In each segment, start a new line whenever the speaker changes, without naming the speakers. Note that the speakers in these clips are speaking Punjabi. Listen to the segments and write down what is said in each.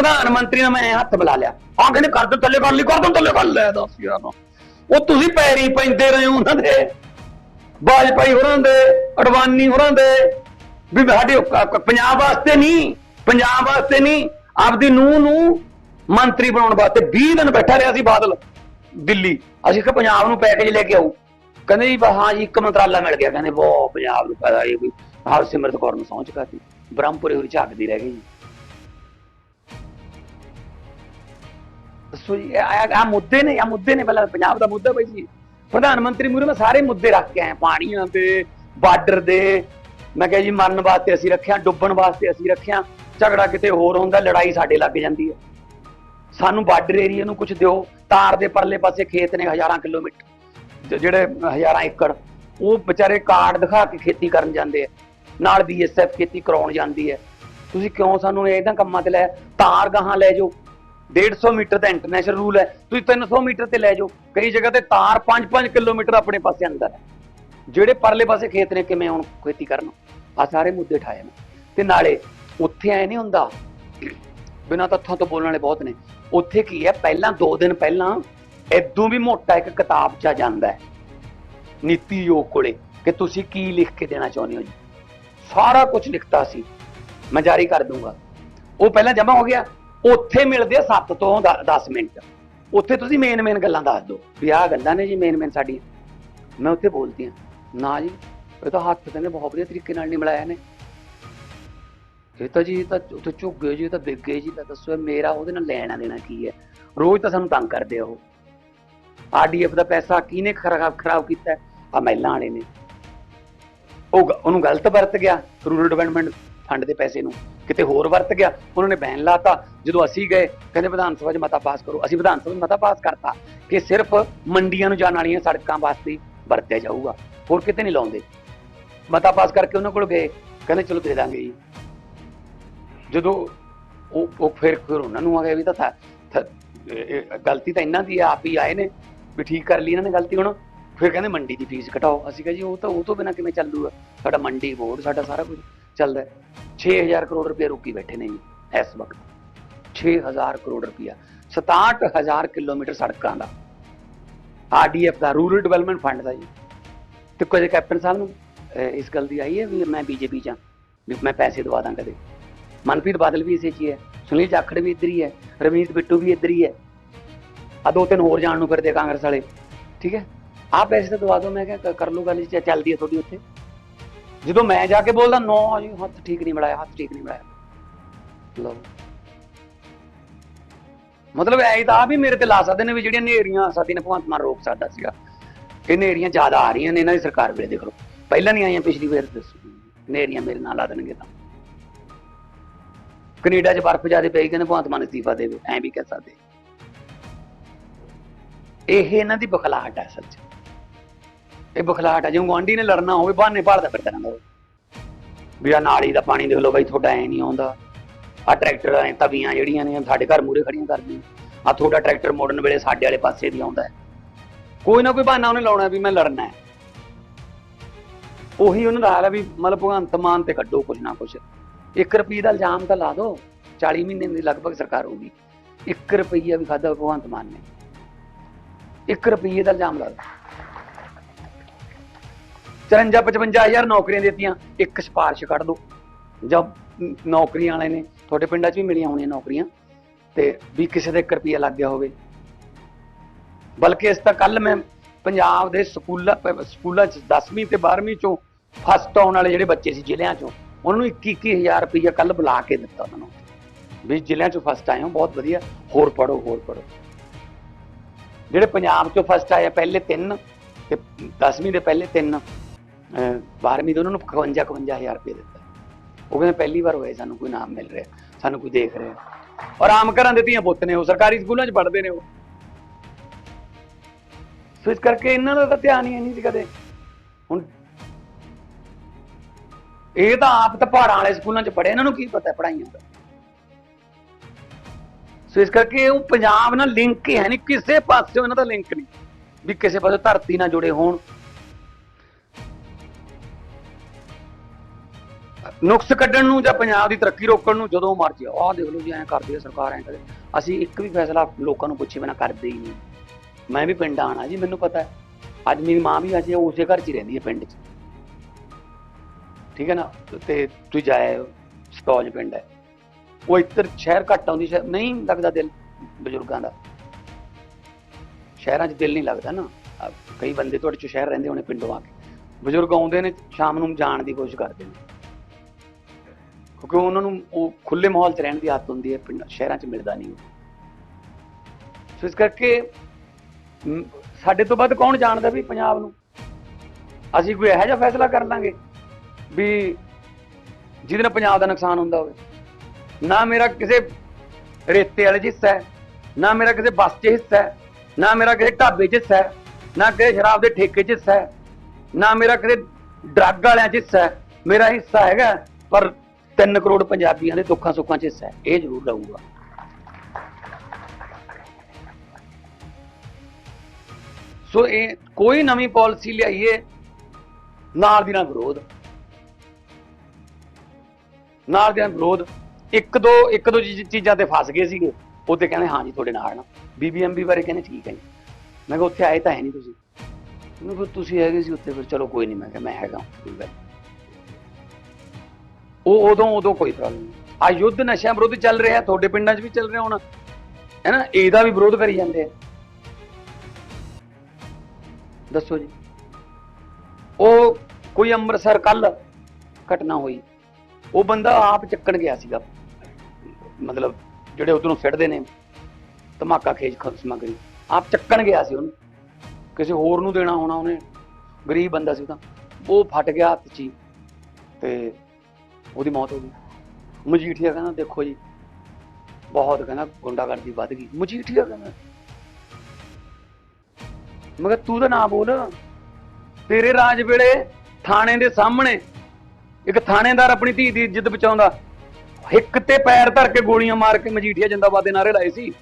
ਪ੍ਰਧਾਨ ਮੰਤਰੀ ਨੇ ਮੈਂ ਹੱਥ ਮਿਲਾ ਲਿਆ। ਆ ਕਹਿੰਦੇ ਕਰ ਦੋ ਥੱਲੇ ਕਰ ਲਈ, ਕਰ ਦੋ ਥੱਲੇ ਕਰ ਲੈ, ਦੱਸ ਯਾਰ। ਉਹ ਤੁਸੀਂ ਪੈਰੀ ਪੈਂਦੇ ਰਹੇ ਹੋ ਉਹਨਾਂ ਦੇ। ਵਾਜਪਾਈ ਹੋਰਾਂ ਦੇ, ਅਡਵਾਨੀ ਹੋਰਾਂ ਦੇ। ਵੀ ਸਾਡੇ ਪੰਜਾਬ ਵਾਸਤੇ ਨਹੀਂ, ਪੰਜਾਬ ਵਾਸਤੇ ਨਹੀਂ, ਆਪਦੀ ਨੂੰ ਨੂੰ ਮੰਤਰੀ ਬਣਾਉਣ ਵਾਸਤੇ 20 ਦਿਨ ਬੈਠਾ ਰਿਹਾ ਸੀ ਬਾਦਲ, ਦਿੱਲੀ। ਅਸੀਂ ਕਿ ਪੰਜਾਬ ਨੂੰ ਪੈਕੇਜ ਲੈ ਕੇ ਆਉ ਕਹਿੰਦੇ ਜੀ, ਬਸ ਹਾਂ ਜੀ, ਇੱਕ ਮੰਤਰਾਲਾ ਮਿਲ ਗਿਆ। ਕਹਿੰਦੇ ਬਹੁਤ ਪੰਜਾਬ ਨੂੰ ਪਤਾ ਇਹ ਵੀ ਹਰਸਿਮਰਤ ਕੌਰ ਨੂੰ ਸਹੁੰ ਚੁਕਾਤੀ ਬ੍ਰਹਮਪੁਰੇ ਹੋਰ ਝਾਕਦੀ ਰਹਿ ਗਈ ਆ ਮੁੱਦੇ ਨੇ ਆ ਮੁੱਦੇ ਨੇ ਪਹਿਲਾਂ ਪੰਜਾਬ ਦਾ ਮੁੱਦਾ ਬਈ ਜੀ। ਪ੍ਰਧਾਨ ਮੰਤਰੀ ਮੂਰੇ ਮੈਂ ਸਾਰੇ ਮੁੱਦੇ ਰੱਖ ਕੇ ਆਇਆ, ਪਾਣੀਆਂ ਤੇ ਬਾਰਡਰ ਦੇ। ਮੈਂ ਕਿਹਾ ਜੀ, ਮਰਨ ਵਾਸਤੇ ਅਸੀਂ ਰੱਖਿਆ, ਡੁੱਬਣ ਵਾਸਤੇ ਅਸੀਂ ਰੱਖਿਆ। ਝਗੜਾ ਕਿਤੇ ਹੋਰ ਹੁੰਦਾ, ਲੜਾਈ ਸਾਡੇ ਲੱਗ ਜਾਂਦੀ ਹੈ। ਸਾਨੂੰ ਬਾਰਡਰ ਏਰੀਆ ਨੂੰ ਕੁਝ ਦਿਓ, ਤਾਰ ਦੇ ਪਰਲੇ ਪਾਸੇ ਖੇਤ ਨੇ ਹਜ਼ਾਰਾਂ ਕਿਲੋਮੀਟਰ। ਜਿਹੜੇ ਹਜ਼ਾਰਾਂ ਏਕੜ, ਉਹ ਵਿਚਾਰੇ ਕਾਰਡ ਦਿਖਾ ਕੇ ਖੇਤੀ ਕਰਨ ਜਾਂਦੇ ਆ। ਨਾਲ ਬੀਐਸਐਫ ਖੇਤੀ ਕਰਾਉਣ ਜਾਂਦੀ ਹੈ। ਤੁਸੀਂ ਕਿਉਂ ਸਾਨੂੰ ਇਹਦਾਂ ਕੰਮਾਂ ਤੇ ਲੈ, ਤਾਰ ਗਾਹਾਂ ਲੈ ਜਾਓ? 150 ਮੀਟਰ ਦਾ ਇੰਟਰਨੈਸ਼ਨਲ ਰੂਲ ਹੈ। ਤੁਸੀਂ 300 ਮੀਟਰ ਤੇ ਲੈ ਜਾਓ। ਕਈ ਜਗ੍ਹਾ ਤੇ ਤਾਰ 5-5 ਕਿਲੋਮੀਟਰ ਆਪਣੇ ਪਾਸੇ ਅੰਦਰ ਹੈ। ਜਿਹੜੇ ਪਰਲੇ ਪਾਸੇ ਖੇਤ ਨੇ ਕਿਵੇਂ ਹੁਣ ਖੇਤੀ ਕਰਨ? ਆ ਸਾਰੇ ਮੁੱਦੇ ਠਾਏ ਨੇ। ਤੇ ਨਾਲੇ ਉੱਥੇ ਐ ਨਹੀਂ ਹੁੰਦਾ, ਬਿਨਾਂ ਤੱਥਾਂ ਤੋਂ ਬੋਲਣ ਵਾਲੇ ਬਹੁਤ ਨੇ, ਉੱਥੇ ਕੀ ਹੈ? ਪਹਿਲਾਂ 2 ਦਿਨ ਪਹਿਲਾਂ ਇਦੋਂ ਵੀ ਮੋਟਾ ਇੱਕ ਕਿਤਾਬ ਚ ਜਾਂਦਾ ਹੈ, ਨੀਤੀ ਯੋਗ ਕੋਲੇ, ਕਿ ਤੁਸੀਂ ਕੀ ਲਿਖ ਕੇ ਦੇਣਾ ਚਾਹੁੰਦੇ ਹੋ ਜੀ? ਸਾਰਾ ਕੁਝ ਲਿਖਤਾ ਸੀ। ਮੈਂ ਜਾਰੀ ਕਰ ਦੂੰਗਾ। ਉਹ ਪਹਿਲਾਂ ਜਮਾ ਹੋ ਗਿਆ। ਉੱਥੇ ਮਿਲਦੇ ਆ 7 ਤੋਂ 10 ਮਿੰਟ। ਉੱਥੇ ਤੁਸੀਂ ਮੇਨ ਮੇਨ ਗੱਲਾਂ ਦੱਸ ਦਿਓ। ਵੀ ਆਹ ਗੱਲਾਂ ਨੇ ਜੀ ਮੇਨ ਮੇਨ ਸਾਡੀਆਂ ਮੈਂ ਉੱਥੇ ਬੋਲਦੀ ਆ ਨਾ ਜੀ, ਇਹ ਤਾਂ ਹੱਥ ਤੇ ਨੇ ਬਹੁਤ ਵਧੀਆ ਤਰੀਕੇ ਨਾਲ ਨਹੀਂ ਮਿਲਾਇਆ ਨੇ। ਇਹ ਤਾਂ ਜੀ ਤਾਂ ਉੱਥੇ ਝੁੱਗ ਗਏ ਜੀ, ਇਹ ਤਾਂ ਵਿਕ ਗਏ ਜੀ, ਤਾਂ ਦੱਸੋ ਮੇਰਾ ਉਹਦੇ ਨਾਲ ਲੈਣਾ ਦੇਣਾ ਕੀ ਹੈ? ਰੋਜ਼ ਤਾਂ ਸਾਨੂੰ ਤੰਗ ਕਰਦੇ ਆ ਉਹ। ਆਰਡੀਐਫ ਦਾ ਪੈਸਾ ਕਿਹਨੇ ਖਰਾਬ ਖਰਾਬ ਕੀਤਾ? ਆ ਮਹਿਲਾਂ ਵਾਲੇ ਨੇ। ਉਹ ਗ- ਉਹਨੂੰ ਗਲਤ ਵਰਤ ਗਿਆ, ਰੂਰਲ ਡਿਵੈਲਪਮੈਂਟ ਫੰਡ ਦੇ ਪੈਸੇ ਨੂੰ। ਕਿਤੇ ਹੋਰ ਵਰਤ ਗਿਆ, ਉਹਨਾਂ ਨੇ ਬੈਨ ਲਾਤਾ। ਜਦੋਂ ਅਸੀਂ ਗਏ, ਕਹਿੰਦੇ ਵਿਧਾਨ ਸਭਾ 'ਚ ਮਤਾ ਪਾਸ ਕਰੋ। ਅਸੀਂ ਵਿਧਾਨ ਸਭਾ 'ਚ ਮਤਾ ਪਾਸ ਕਰਤਾ ਕਿ ਸਿਰਫ ਮੰਡੀਆਂ ਨੂੰ ਜਾਣ ਵਾਲੀਆਂ ਸੜਕਾਂ ਵਾਸਤੇ ਵਰਤਿਆ ਜਾਊਗਾ। ਹੋਰ ਕਿਤੇ ਨਹੀਂ ਲਾਉਂਦੇ। ਮਤਾ ਪਾਸ ਕਰਕੇ ਉਹਨਾਂ ਕੋਲ ਗਏ। ਕਹਿੰਦੇ, ਚਲੋ ਦੇ ਦਾਂਗੇ ਜੀ। ਜਦੋਂ ਉਹ ਉਹ ਫਿਰ ਫਿਰ ਉਹਨਾਂ ਨੂੰ ਆ ਗਿਆ ਵੀ ਤਾਂ ਗਲਤੀ ਤਾਂ ਇਹਨਾਂ ਦੀ ਆ, ਆਪ ਹੀ ਆਏ ਨੇ। ਵੀ ਠੀਕ ਕਰ ਲਈ ਇਹਨਾਂ ਨੇ ਗਲਤੀ ਹੁਣ। ਫਿਰ ਕਹਿੰਦੇ, ਮੰਡੀ ਦੀ ਫੀਸ ਘਟਾਓ। ਅਸੀਂ ਕਿਹਾ, ਜੀ, ਉਹ ਤਾਂ, ਉਹ ਤੋਂ ਬਿਨਾ ਕਿਵੇਂ ਚੱਲੂਗਾ? ਸਾਡਾ ਮੰਡੀ ਬੋਰਡ, ਸਾਡਾ ਸਾਰਾ ਕੁਝ। ਚੱਲਦਾ ਹੈ। 6000 ਕਰੋੜ ਰੁਪਏ ਰੁਕੀ ਬੈਠੇ ਨੇ ਜੀ ਇਸ ਵਕਤ। 6000 ਕਰੋੜ ਰੁਪਇਆ। 67000 ਕਿਲੋਮੀਟਰ ਸੜਕਾਂ ਦਾ। ਆਰਡੀਐਫ ਦਾ ਰੂਰਲ ਡਿਵੈਲਪਮੈਂਟ ਫੰਡ ਦਾ ਜੀ। ਤੇ ਕੋਈ ਕੈਪਟਨ ਸਾਹਿਬ ਨੂੰ ਇਸ ਗੱਲ ਦੀ ਆਈ ਹੈ ਵੀ ਮੈਂ ਬੀਜੇਪੀ ਚ ਹਾਂ, ਵੀ ਮੈਂ ਪੈਸੇ ਦਵਾ ਦਾਂ। ਕਦੇ ਮਨਪ੍ਰੀਤ ਬਾਦਲ ਵੀ ਇਸੇ ਚ ਹੀ ਹੈ ਸੁਨੀਲ ਜਾਖੜ ਵੀ ਇੱਧਰ ਹੀ ਹੈ ਰਵਨੀਤ ਬਿੱਟੂ ਵੀ ਇੱਧਰ ਹੀ ਹੈ। ਆ ਦੋ ਤਿੰਨ ਹੋਰ ਜਾਣ ਨੂੰ ਫਿਰਦੇ ਕਾਂਗਰਸ ਵਾਲੇ। ਠੀਕ ਹੈ? ਆਹ ਪੈਸੇ ਤਾਂ ਦਵਾ ਦਿਓ ਮੈਂ ਕਿਹਾ ਕ- ਕਰ ਲਓ ਗੱਲ ਜੀ ਚੱਲਦੀ ਹੈ ਤੁਹਾਡੀ ਉੱਥੇ। ਜਦੋਂ ਮੈਂ ਜਾ ਕੇ ਬੋਲਦਾ, ਨੋ ਜੀ, ਹੱਥ ਠੀਕ ਨਹੀਂ ਮਿਲਾਇਆ ਹੱਥ ਠੀਕ ਨਹੀਂ ਮਿਲਾਇਆ ਲਓ। ਮਤਲਬ ਐ ਤਾਂ ਵੀ ਮੇਰੇ ਤੇ ਲਾ ਸਕਦੇ ਨੇ ਵੀ ਜਿਹੜੀਆਂ ਨੇਰੀਆਂ ਸਾਡੀ ਨੇ, ਭਗਵੰਤ ਮਾਨ ਰੋਕ ਸਕਦਾ ਸੀਗਾ। ਇਹ ਨੇਰੀਆਂ ਜ਼ਿਆਦਾ ਆ ਰਹੀਆਂ ਨੇ ਇਹਨਾਂ ਦੀ ਸਰਕਾਰ ਵੇਲੇ, ਦੇਖ ਲਓ। ਪਹਿਲਾਂ ਨਹੀਂ ਆਈਆਂ, ਪਿਛਲੀ ਵਾਰ ਦੱਸੋ। ਨੇਰੀਆਂ ਮੇਰੇ ਨਾਲ ਲਾ ਦੇਣਗੇ ਤਾਂ। ਕੈਨੇਡਾ 'ਚ ਬਰਫ਼ ਜ਼ਿਆਦਾ ਪਈ, ਕਹਿੰਦੇ ਭਗਵੰਤ ਮਾਨ ਅਸਤੀਫਾ ਦੇਵੇ, ਐਂ ਵੀ ਕਹਿ ਸਕਦੇ। ਇਹ ਇਹਨਾਂ ਦੀ ਬਖਲਾਹਟ ਹੈ ਸੱਚ ਇਹ ਬਖਲਾਹਟ ਹੈ ਜਿਉਂ ਗੁਆਂਢੀ ਨੇ ਲੜਨਾ ਹੋਵੇ, ਬਹਾਨੇ ਭਾਲਦਾ ਫਿਰਦਾ ਰਹਿੰਦਾ ਵੀ ਆ ਨਾਲੀ ਦਾ ਪਾਣੀ ਦੇਖ ਲਓ ਬਾਈ, ਤੁਹਾਡਾ ਐ ਨਹੀਂ ਆਉਂਦਾ। ਆ ਟਰੈਕਟਰ ਐ ਤਵੀਆਂ ਜਿਹੜੀਆਂ ਨੇ, ਸਾਡੇ ਘਰ ਮੂਰੇ ਖੜੀਆਂ ਕਰਦੀਆਂ। ਆ ਤੁਹਾਡਾ ਟਰੈਕਟਰ ਮੋੜਨ ਵੇਲੇ ਸਾਡੇ ਵਾਲੇ ਪਾਸੇ ਦੀ ਆਉਂਦਾ ਹੈ। ਕੋਈ ਨਾ ਕੋਈ ਬਹਾਨਾ ਉਹਨੇ ਲਾਉਣਾ ਵੀ ਮੈਂ ਲੜਨਾ ਹੈ। ਉਹੀ ਉਹਨਾਂ ਦਾ ਹਾਲ ਹੈ ਵੀ ਮਤਲਬ ਭਗਵੰਤ ਮਾਨ ਤੇ ਕੱਢੋ ਕੁਛ ਨਾ ਕੁਛ। 1 ਰੁਪਏ ਦਾ ਇਲਜ਼ਾਮ ਤਾਂ ਲਾ ਦਿਓ 40 ਮਹੀਨੇ ਦੀ ਲਗਭਗ ਸਰਕਾਰ ਹੋਊਗੀ। 1 ਰੁਪਈਆ ਵੀ ਖਾਦਾ ਭਗਵੰਤ ਮਾਨ ਨੇ। 1 ਰੁਪਈਏ ਦਾ ਇਲਜ਼ਾਮ ਲਾ ਦਿਓ 54 55000 ਨੌਕਰੀਆਂ ਦਿੱਤੀਆਂ ਇੱਕ ਸਿਫਾਰਿਸ਼ ਕੱਢ ਦਿਓ ਜਾਂ ਨੌਕਰੀਆਂ ਵਾਲੇ ਨੇ ਤੁਹਾਡੇ ਪਿੰਡਾਂ 'ਚ ਵੀ ਮਿਲੀਆਂ ਹੋਣੀਆਂ ਨੌਕਰੀਆਂ ਤੇ ਵੀ ਕਿਸੇ ਦੇ 1 ਰੁਪਿਆ ਲੱਗ ਗਿਆ ਹੋਵੇ। ਬਲਕਿ ਇਸ ਤਾਂ ਕੱਲ ਮੈਂ ਪੰਜਾਬ ਦੇ ਸਕੂਲਾਂ ਪ- ਸਕੂਲਾਂ 'ਚ 10ਵੀਂ ਤੇ 12ਵੀਂ 'ਚੋਂ ਫਸਟ ਆਉਣ ਵਾਲੇ ਜਿਹੜੇ ਬੱਚੇ ਸੀ ਜ਼ਿਲ੍ਹਿਆਂ 'ਚੋਂ ਉਹਨਾਂ ਨੂੰ 21 21000 ਰੁਪਇਆ ਕੱਲ ਬੁਲਾ ਕੇ ਦਿੱਤਾ ਉਹਨਾਂ ਨੂੰ। ਵੀ ਜ਼ਿਲ੍ਹਿਆਂ 'ਚੋਂ ਫਸਟ ਆਏ ਹੋ ਬਹੁਤ ਵਧੀਆ ਹੋਰ ਪੜੋ ਹੋਰ ਪੜੋ ਜਿਹੜੇ ਪੰਜਾਬ 'ਚੋਂ ਫਸਟ ਆਏ ਆ, ਪਹਿਲੇ ਤਿੰਨ ਤੇ 10ਵੀਂ ਦੇ ਪਹਿਲੇ ਤਿੰਨ 12ਵੀਂ ਦੇ ਉਹਨਾਂ ਨੂੰ 51 51000 ਰੁਪਏ ਦਿੱਤਾ। ਉਹ ਕਹਿੰਦੇ ਪਹਿਲੀ ਵਾਰ ਹੋਇਆ, ਸਾਨੂੰ ਕੋਈ ਨਾਮ ਮਿਲ ਰਿਹਾ, ਸਾਨੂੰ ਕੋਈ ਦੇਖ ਰਿਹਾ। ਔਰ ਆਮ ਘਰਾਂ ਦੇ ਧੀਆਂ ਪੁੱਤ ਨੇ ਉਹ, ਸਰਕਾਰੀ ਸਕੂਲਾਂ 'ਚ ਪੜ੍ਹਦੇ ਨੇ ਉਹ। ਸੋ ਇਸ ਕਰਕੇ ਇਹਨਾਂ ਦਾ ਤਾਂ ਧਿਆਨ ਹੀ ਨਹੀਂ ਸੀ ਕਦੇ। ਹੁਣ ਇਹ ਤਾਂ ਆਪ ਤਾਂ ਪਹਾੜਾਂ ਵਾਲੇ ਸਕੂਲਾਂ 'ਚ ਪੜ੍ਹੇ, ਇਹਨਾਂ ਨੂੰ ਕੀ ਪਤਾ ਪੜਾਈਆਂ ਦਾ? ਸੋ ਇਸ ਕਰਕੇ ਉਹ ਪੰਜਾਬ ਨਾਲ ਲਿੰਕ ਹੀ ਹੈ ਨਹੀਂ, ਕਿਸੇ ਪਾਸੇ ਇਹਨਾਂ ਦਾ ਲਿੰਕ ਨਹੀਂ। ਵੀ ਕਿਸੇ ਪਾਸੇ ਧਰਤੀ ਨਾਲ ਜੁੜੇ ਹੋਣ। ਨੁਕਸ ਕੱਢਣ ਨੂੰ ਜਾਂ ਪੰਜਾਬ ਦੀ ਤਰੱਕੀ ਰੋਕਣ ਨੂੰ ਜਦੋਂ ਮਰਜ਼ੀ ਆਹ ਦੇਖ ਲਓ ਜੀ, ਐਂ ਕਰਦੀ ਹੈ ਸਰਕਾਰ, ਐਂ ਕਰੇ ਅਸੀਂ ਇੱਕ ਵੀ ਫੈਸਲਾ ਲੋਕਾਂ ਨੂੰ ਪੁੱਛੇ ਬਿਨਾ ਕਰਦੇ ਹੀ ਨਹੀਂ। ਮੈਂ ਵੀ ਪਿੰਡ ਆਣਾ ਜੀ, ਮੈਨੂੰ ਪਤਾ ਹੈ। ਅੱਜ ਮੇਰੀ ਮਾਂ ਵੀ ਅਜੇ ਉਸੇ ਘਰ 'ਚ ਹੀ ਰਹਿੰਦੀ ਹੈ ਪਿੰਡ 'ਚ। ਠੀਕ ਹੈ ਨਾ? ਤੇ ਤੂੰ ਜਾਏ ਸਟੋਜ ਪਿੰਡ ਹੈ। ਉਹ ਇੱਧਰ ਸ਼ਹਿਰ ਘੱਟ ਆਉਂਦੀ, ਸ਼ਹਿਰ ਨਹੀਂ ਲੱਗਦਾ ਦਿਲ ਬਜ਼ੁਰਗਾਂ ਦਾ। ਸ਼ਹਿਰਾਂ 'ਚ ਦਿਲ ਨਹੀਂ ਲੱਗਦਾ ਨਾ। ਕਈ ਬੰਦੇ ਤੁਹਾਡੇ 'ਚ ਸ਼ਹਿਰ ਰਹਿੰਦੇ ਹੋਣੇ ਪਿੰਡੋਂ ਆ ਕੇ। ਬਜ਼ੁਰਗ ਆਉਂਦੇ ਨੇ, ਸ਼ਾਮ ਨੂੰ ਜਾਣ ਦੀ ਕੋਸ਼ਿਸ਼ ਕਰਦੇ ਨੇ। ਕਿਉਂਕਿ ਉਹਨਾਂ ਨੂੰ ਉਹ ਖੁੱਲੇ ਮਾਹੌਲ 'ਚ ਰਹਿਣ ਦੀ ਆਦਤ ਹੁੰਦੀ ਹੈ, ਪਿੰਡ ਸ਼ਹਿਰਾਂ 'ਚ ਮਿਲਦਾ ਨਹੀਂ। ਸੋ ਇਸ ਕਰਕੇ ਸਾਡੇ ਤੋਂ ਵੱਧ ਕੌਣ ਜਾਣਦਾ ਵੀ ਪੰਜਾਬ ਨੂੰ? ਅਸੀਂ ਕੋਈ ਇਹੋ ਜਿਹਾ ਫੈਸਲਾ ਕਰ ਲਾਂਗੇ ਵੀ ਜਿਹਦੇ ਨਾਲ ਪੰਜਾਬ ਦਾ ਨੁਕਸਾਨ ਹੁੰਦਾ ਹੋਵੇ। ਨਾ ਮੇਰਾ ਕਿਸੇ ਰੇਤੇ ਵਾਲੇ 'ਚ ਹਿੱਸਾ ਹੈ, ਨਾ ਮੇਰਾ ਕਿਸੇ ਬੱਸ 'ਚ ਹਿੱਸਾ ਹੈ, ਨਾ ਮੇਰਾ ਕਿਸੇ ਢਾਬੇ 'ਚ ਹਿੱਸਾ ਹੈ, ਨਾ ਕਿਸੇ ਸ਼ਰਾਬ ਦੇ ਠੇਕੇ 'ਚ ਹਿੱਸਾ ਹੈ, ਨਾ ਮੇਰਾ ਕਿਸੇ ਡਰੱਗ ਵਾਲਿਆਂ 'ਚ ਹਿੱਸਾ ਹੈ। ਮੇਰਾ ਹਿੱਸਾ ਹੈਗਾ, ਪਰ 3 ਕਰੋੜ ਪੰਜਾਬੀਆਂ ਦੇ ਦੁੱਖਾਂ ਸੁੱਖਾਂ 'ਚ ਹਿੱਸਾ ਹੈ। ਇਹ ਜ਼ਰੂਰ ਰਹੂਗਾ। ਸੋ ਇਹ ਕੋਈ ਨਵੀਂ ਪਾਲਿਸੀ ਲਿਆਈਏ, ਨਾਲ ਦੀ ਨਾਲ ਵਿਰੋਧ। ਨਾਲ ਦੀ ਨਾਲ ਵਿਰੋਧ। ਇੱਕ ਦੋ ਇੱਕ ਦੋ ਚੀਜ਼- ਚੀਜ਼ਾਂ ਤੇ ਫਸ ਗਏ ਸੀਗੇ। ਉਹ ਤੇ ਕਹਿੰਦੇ, ਹਾਂ ਜੀ, ਤੁਹਾਡੇ ਨਾਲ ਨਾ। ਬੀਬੀਐਮਬੀ ਬਾਰੇ ਕਹਿੰਦੇ, ਠੀਕ ਹੈ ਜੀ। ਮੈਂ ਕਿਹਾ, ਉੱਥੇ ਆਏ ਤਾਂ ਹੈ ਨਹੀਂ ਤੁਸੀਂ। ਮੈਨੂੰ ਫਿਰ ਤੁਸੀਂ ਹੈਗੇ ਸੀ ਉੱਥੇ, ਫਿਰ ਚਲੋ ਕੋਈ ਨਹੀਂ, ਮੈਂ ਕਿਹਾ, ਮੈਂ ਹੈਗਾ। ਕੋਈ ਗੱਲ ਉਹ ਉਦੋਂ ਉਦੋਂ ਕੋਈ ਪ੍ਰੋਬਲਮ ਨਹੀਂ। ਆ ਯੁੱਧ ਨਸ਼ਿਆਂ ਵਿਰੁੱਧ ਚੱਲ ਰਿਹਾ, ਤੁਹਾਡੇ ਪਿੰਡਾਂ 'ਚ ਵੀ ਚੱਲ ਰਿਹਾ ਹੁਣ। ਹੈ ਨਾ ਇਹਦਾ ਵੀ ਵਿਰੋਧ ਕਰੀ ਜਾਂਦੇ ਆ। ਦੱਸੋ ਜੀ। ਉਹ ਕੋਈ ਅੰਮ੍ਰਿਤਸਰ ਕੱਲ ਘਟਨਾ ਹੋਈ। ਉਹ ਬੰਦਾ ਆਪ ਚੱਕਣ ਗਿਆ ਸੀਗਾ। ਮਤਲਬ ਜਿਹੜੇ ਉਧਰੋਂ ਸਿੱਟਦੇ ਨੇ, ਧਮਾਕਾ ਖੇਜ ਖ- ਸਮੱਗਰੀ। ਆਪ ਚੱਕਣ ਗਿਆ ਸੀ ਉਹਨੂੰ। ਕਿਸੇ ਹੋਰ ਨੂੰ ਦੇਣਾ ਹੋਣਾ ਉਹਨੇ। ਗਰੀਬ ਬੰਦਾ ਸੀ ਉਹ ਤਾਂ ਉਹ ਫਟ ਗਿਆ ਹੱਥ 'ਚ ਹੀ। ਤੇ ਉਹਦੀ ਮੌਤ ਹੋ ਗਈ। ਮਜੀਠੀਆ ਕਹਿੰਦਾ, ਦੇਖੋ ਜੀ, ਬਹੁਤ ਕਹਿੰਦਾ ਗੁੰਡਾਗਰਦੀ ਵੱਧ ਗਈ। ਮਜੀਠੀਆ ਕਹਿੰਦਾ ਮਗਰ ਤੂੰ ਤਾਂ ਨਾ ਬੋਲ, ਤੇਰੇ ਰਾਜ ਵੇਲੇ ਥਾਣੇ ਦੇ ਸਾਹਮਣੇ ਇੱਕ ਥਾਣੇਦਾਰ ਆਪਣੀ ਧੀ ਦੀ ਇੱਜ਼ਤ ਬਚਾਉਂਦਾ, ਹਿੱਕ ਤੇ ਪੈਰ ਧਰ ਕੇ ਗੋਲੀਆਂ ਮਾਰ ਕੇ ਮਜੀਠੀਆ ਜਿੰਦਾਬਾਦ ਦੇ ਨਾਰੇ ਲਾਏ ਸੀ।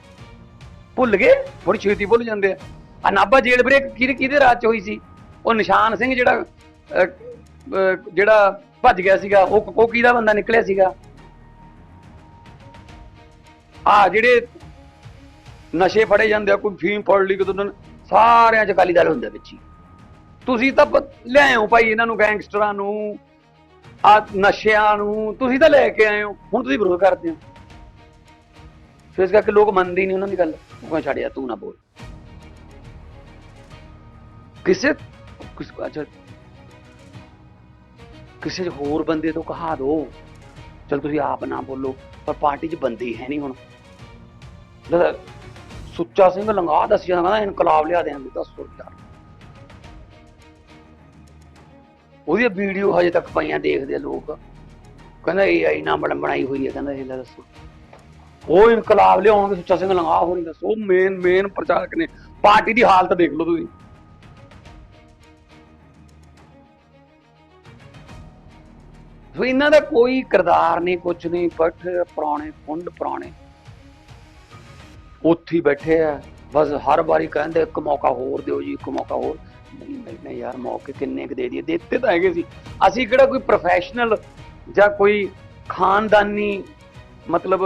ਭੁੱਲ ਗਏ? ਬੜੀ ਛੇਤੀ ਭੁੱਲ ਜਾਂਦੇ ਆ। ਆ ਨਾਭਾ ਜੇਲ੍ਹ ਬ੍ਰੇਕ ਕਿਹਦੇ ਕਿਹਦੇ ਰਾਜ ਚ ਹੋਈ ਸੀ? ਉਹ ਨਿਸ਼ਾਨ ਸਿੰਘ ਜਿਹੜਾ ਜਿਹੜਾ ਭੱਜ ਗਿਆ ਸੀਗਾ, ਉਹ ਉਹ ਕਿਹਦਾ ਬੰਦਾ ਨਿਕਲਿਆ ਸੀਗਾ? ਆ ਜਿਹੜੇ ਨਸ਼ੇ ਫੜੇ ਜਾਂਦੇ ਆ, ਕੋਈ ਫੀਮ ਫੜ ਲਈ ਕਿਦੋਂ ਸਾਰਿਆਂ ਚ ਅਕਾਲੀ ਦਲ ਹੁੰਦਾ ਵਿੱਚ ਹੀ। ਤੁਸੀਂ ਤਾਂ ਪ- ਲਿਆਏ ਭਾਈ ਇਹਨਾਂ ਨੂੰ ਗੈਂਗਸਟਰਾਂ ਨੂੰ, ਆ ਨਸ਼ਿਆਂ ਨੂੰ, ਤੁਸੀਂ ਤਾਂ ਲੈ ਕੇ ਆਏ ਹੋ, ਹੁਣ ਤੁਸੀਂ ਵਿਰੋਧ ਕਰਦੇ ਹੋ। ਸੋ ਇਸ ਕਰਕੇ ਲੋਕ ਮੰਨਦੇ ਹੀ ਨਹੀਂ ਉਹਨਾਂ ਦੀ ਗੱਲ। ਉਹ ਕਹਿੰਦੇ, ਛੱਡ ਯਾਰ, ਤੂੰ ਨਾ ਬੋਲ। ਕਿਸੇ, ਕਿਸ, ਅੱਛਾ ਕਿਸੇ ਹੋਰ ਬੰਦੇ ਤੋਂ ਕਹਾ ਦੋ। ਚਲ ਤੁਸੀਂ ਆਪ ਨਾ ਬੋਲੋ ਪਰ ਪਾਰਟੀ 'ਚ ਬੰਦੇ ਹੀ ਹੈ ਨਹੀਂ ਹੁਣ। ਲੈ, ਸੁੱਚਾ ਸਿੰਘ ਲੰਗਾ ਦੱਸਿਆ ਕਹਿੰਦਾ ਇਨਕਲਾਬ ਲਿਆ ਦੇਾਂਗੇ ਦੱਸੋ ਯਾਰ। ਉਹਦੀ ਵੀਡੀਓ ਹਜੇ ਤੱਕ ਪਈਆਂ ਦੇਖਦੇ ਆ ਲੋਕ। ਕਹਿੰਦਾ ਇਹ ਆਈ ਨਾ ਬਣ ਬਣਾਈ ਹੋਈ ਹੈ ਕਹਿੰਦਾ ਇਹ ਲੈ ਦੱਸੋ। ਉਹ ਇਨਕਲਾਬ ਲਿਆਉਣਗੇ ਸੁੱਚਾ ਸਿੰਘ ਲੰਗਾ ਹੋਣੀ ਦੱਸੋ। ਮੇਨ ਮੇਨ ਪ੍ਰਚਾਰਕ ਨੇ। ਪਾਰਟੀ ਦੀ ਹਾਲਤ ਦੇਖ ਲਓ ਤੁਸੀਂ। ਸੋ ਇਹਨਾਂ ਦਾ ਕੋਈ ਕਿਰਦਾਰ ਨਹੀਂ ਕੁਝ ਨਹੀਂ ਬਟ ਪੁਰਾਣੇ ਫੁੰਡ ਪੁਰਾਣੇ। ਉੱਥੇ ਬੈਠੇ ਆ। ਬਸ ਹਰ ਵਾਰੀ ਕਹਿੰਦੇ, ਇੱਕ ਮੌਕਾ ਹੋਰ ਦਿਓ ਜੀ, ਇੱਕ ਮੌਕਾ ਹੋਰ। ਨਹੀਂ ਨਹੀਂ ਯਾਰ, ਮੌਕੇ ਕਿੰਨੇ ਕੁ ਦੇ ਦਈਏ। ਦਿੱਤੇ ਤਾਂ ਹੈਗੇ ਸੀ। ਅਸੀਂ ਕਿਹੜਾ ਕੋਈ ਪ੍ਰੋਫੈਸ਼ਨਲ ਜਾਂ ਕੋਈ ਖਾਨਦਾਨੀ, ਮਤਲਬ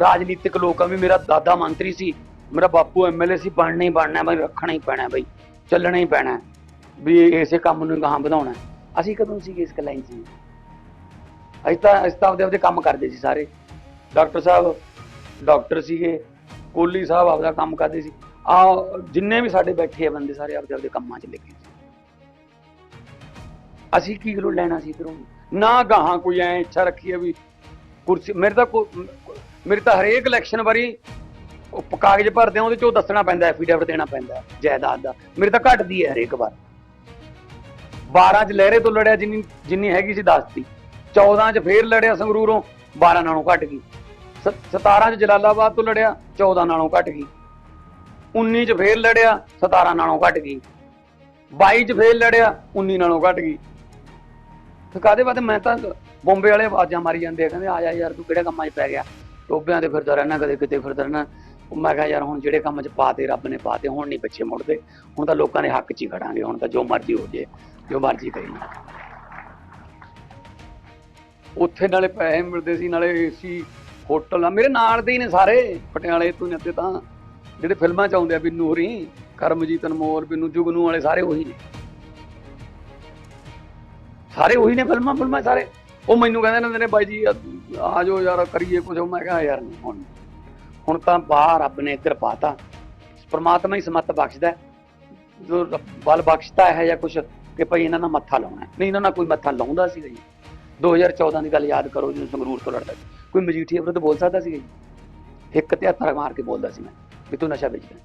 ਰਾਜਨੀਤਿਕ ਲੋਕ ਆ ਵੀ ਮੇਰਾ ਦਾਦਾ ਮੰਤਰੀ ਸੀ, ਮੇਰਾ ਬਾਪੂ ਐਮਐਲਏ ਸੀ, ਬਣਨਾ ਹੀ ਬਣਨਾ, ਬਈ ਰੱਖਣਾ ਹੀ ਪੈਣਾ, ਬਈ ਚੱਲਣਾ ਹੀ ਪੈਣਾ, ਵੀ ਇਸੇ ਕੰਮ ਨੂੰ ਗਾਹਾਂ ਵਧਾਉਣਾ। ਅਸੀਂ ਕਦੋਂ ਸੀਗੇ ਇਸ ਲਾਈਨ 'ਚ? ਅਸੀਂ ਤਾਂ ਅਸੀਂ ਤਾਂ ਆਪਦੇ ਆਪਦੇ ਕੰਮ ਕਰਦੇ ਸੀ ਸਾਰੇ। ਡਾਕਟਰ ਸਾਹਿਬ, ਡਾਕਟਰ ਸੀਗੇ ਕੋਲੀ ਸਾਹਿਬ ਆਪਦਾ ਕੰਮ ਕਰਦੇ ਸੀ। ਆ ਜਿੰਨੇ ਵੀ ਸਾਡੇ ਬੈਠੇ ਆ ਬੰਦੇ ਸਾਰੇ ਆਪਦੇ ਆਪਦੇ ਕੰਮਾਂ 'ਚ ਲੱਗੇ ਸੀ। ਅਸੀਂ ਕੀ ਗੱਲੋਂ ਲੈਣਾ ਸੀ ਇਧਰੋਂ। ਨਾ ਗਾਹਾਂ ਕੋਈ ਐ ਇੱਛਾ ਰੱਖੀ ਹੈ ਵੀ ਕੁਰਸੀ, ਮੇਰੇ ਤਾਂ ਕੋ- ਮੇਰੇ ਤਾਂ ਹਰੇਕ ਇਲੈਕਸ਼ਨ ਵਾਰੀ ਉਹ ਕਾਗਜ਼ ਭਰਦੇ ਆ ਉਹਦੇ 'ਚ ਉਹ ਦੱਸਣਾ ਪੈਂਦਾ ਐਫੀਡੇਵਿਟ ਦੇਣਾ ਪੈਂਦਾ, ਜਾਇਦਾਦ ਦਾ। ਮੇਰੇ ਤਾਂ ਘਟਦੀ ਹੈ ਹਰੇਕ ਵਾਰ। 12 ਚ ਲਹਿਰੇ ਤੋਂ ਲੜਿਆ ਜਿੰਨੀ ਜਿੰਨੀ ਹੈਗੀ ਸੀ 10 ਦੀ 14 ਚ ਫੇਰ ਲੜਿਆ ਸੰਗਰੂਰੋਂ 12 ਨਾਲੋਂ ਘਟ ਗਈ। ਸ- 17 ਚ ਜਲਾਲਾਬਾਦ ਤੋਂ ਲੜਿਆ 14 ਨਾਲੋਂ ਘਟ ਗਈ। 19 ਚ ਫੇਰ ਲੜਿਆ 17 ਨਾਲੋਂ ਘਟ ਗਈ। 22 ਚ ਫੇਰ ਲੜਿਆ 19 ਨਾਲੋਂ ਘਟ ਗਈ। ਤੇ ਕਾਦੇ ਬਾਅਦ ਮੈਂ ਤਾਂ ਬੰਬੇ ਵਾਲੇ ਆਵਾਜ਼ਾਂ ਮਾਰੀ ਜਾਂਦੇ ਆ, ਕਹਿੰਦੇ ਆ ਜਾ ਯਾਰ ਤੂੰ ਕਿਹੜੇ ਕੰਮਾਂ 'ਚ ਪੈ ਗਿਆ? ਟੋਬਿਆਂ ਤੇ ਫਿਰਦਾ ਰਹਿਣਾ, ਕਦੇ ਕਿਤੇ ਫਿਰਦਾ ਰਹਿਣਾ। ਮੈਂ ਕਿਹਾ ਯਾਰ ਹੁਣ ਜਿਹੜੇ ਕੰਮ 'ਚ ਪਾਤੇ ਰੱਬ ਨੇ ਪਾਤੇ ਹੁਣ ਨਹੀਂ ਪਿੱਛੇ ਮੁੜਦੇ। ਹੁਣ ਤਾਂ ਲੋਕਾਂ ਦੇ ਹੱਕ 'ਚ ਹੀ ਖੜਾਂਗੇ, ਹੁਣ ਤਾਂ ਜੋ ਮਰਜ਼ੀ ਹੋ ਜੇ, ਜੋ ਮਰਜ਼ੀ ਕਰੀਏ। ਉੱਥੇ ਨਾਲੇ ਪੈਸੇ ਮਿਲਦੇ ਸੀ, ਨਾਲੇ ਏਸੀ ਹੋਟਲ ਆ। ਮੇਰੇ ਨਾਲ ਦੇ ਹੀ ਨੇ ਸਾਰੇ, ਪਟਿਆਲੇ ਤੋਂ ਨੇ ਅੱਧੇ ਤਾਂ। ਜਿਹੜੇ ਫਿਲਮਾਂ ਚ ਆਉਂਦੇ ਆ, ਬਿੰਨੂ ਹੋਰੀ, ਕਰਮਜੀਤ ਅਨਮੋਲ, ਬਿੰਨੂ ਜੁਗਨੂ ਵਾਲੇ ਸਾਰੇ ਉਹੀ ਨੇ। ਸਾਰੇ ਉਹੀ ਨੇ ਫਿਲਮਾਂ ਫਿਲਮਾਂ ਸਾਰੇ। ਉਹ ਮੈਨੂੰ ਕਹਿੰਦੇ ਨੇ ਨੇ, ਬਾਈ ਜੀ, ਆ ਜਾਓ ਯਾਰ, ਕਰੀਏ ਕੁਝ ਮੈਂ ਕਿਹਾ, ਯਾਰ ਨਹੀਂ ਹੁਣ ਹੁਣ ਤਾਂ ਬਾਹਰ ਰੱਬ ਨੇ ਇੱਧਰ ਪਾਤਾ। ਪਰਮਾਤਮਾ ਹੀ ਸਮੱਤ ਬਖਸ਼ਦਾ ਜੋ ਬਲ ਬਖਸ਼ਦਾ ਹੈ ਜਾਂ ਕੁਝ ਕਿ ਭਈ ਇਹਨਾਂ ਨਾਲ ਮੱਥਾ ਲਾਉਣਾ ਨਹੀਂ, ਇਹਨਾਂ ਨਾਲ ਕੋਈ ਮੱਥਾ ਲਾਉਂਦਾ ਸੀਗਾ ਜੀ। 2014 ਦੀ ਗੱਲ ਯਾਦ ਕਰੋ ਜਦੋਂ ਸੰਗਰੂਰ ਤੋਂ ਲੜਦਾ ਸੀ। ਕੋਈ ਮਜੀਠੀਆ ਵਿਰੁੱਧ ਬੋਲ ਸਕਦਾ ਸੀਗਾ ਜੀ ਇੱਕ ਤੇ ਹੱਥ ਮਾਰ ਕੇ ਬੋਲਦਾ ਸੀ ਮੈਂ, ਵੀ ਤੂੰ ਨਸ਼ਾ ਵੇਚਦਾ।